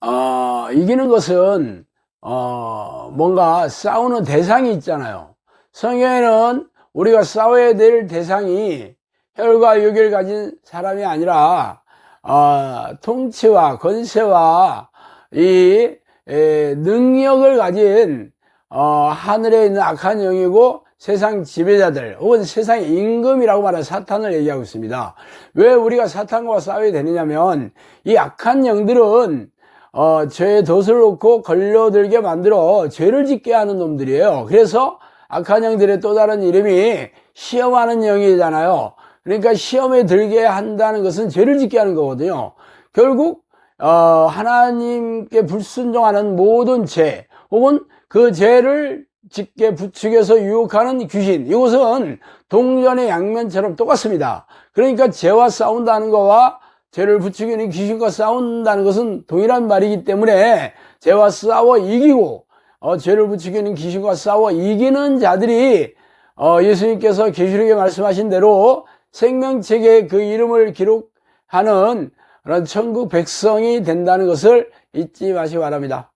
어, 이기는 것은 어, 뭔가 싸우는 대상이 있잖아요. 성경에는 우리가 싸워야 될 대상이 혈과 육을 가진 사람이 아니라 어, 통치와 권세와 이 에, 능력을 가진 어, 하늘에 있는 악한 영이고 세상 지배자들 혹은 세상 임금이라고 말하는 사탄을 얘기하고 있습니다. 왜 우리가 사탄과 싸워야 되느냐면 이 악한 영들은 어, 죄의 덫을 놓고 걸려들게 만들어 죄를 짓게 하는 놈들이에요. 그래서 악한 영들의 또 다른 이름이 시험하는 영이잖아요. 그러니까 시험에 들게 한다는 것은 죄를 짓게 하는 거거든요. 결국 어, 하나님께 불순종하는 모든 죄 혹은 그 죄를 짓게 부추겨서 유혹하는 귀신 이것은 동전의 양면처럼 똑같습니다. 그러니까 죄와 싸운다는 것과 죄를 부추기는 귀신과 싸운다는 것은 동일한 말이기 때문에 죄와 싸워 이기고 어, 죄를 부추기는 귀신과 싸워 이기는 자들이 어, 예수님께서 계시록에 말씀하신 대로 생명책에 그 이름을 기록하는 그런 천국 백성이 된다는 것을 잊지 마시기 바랍니다.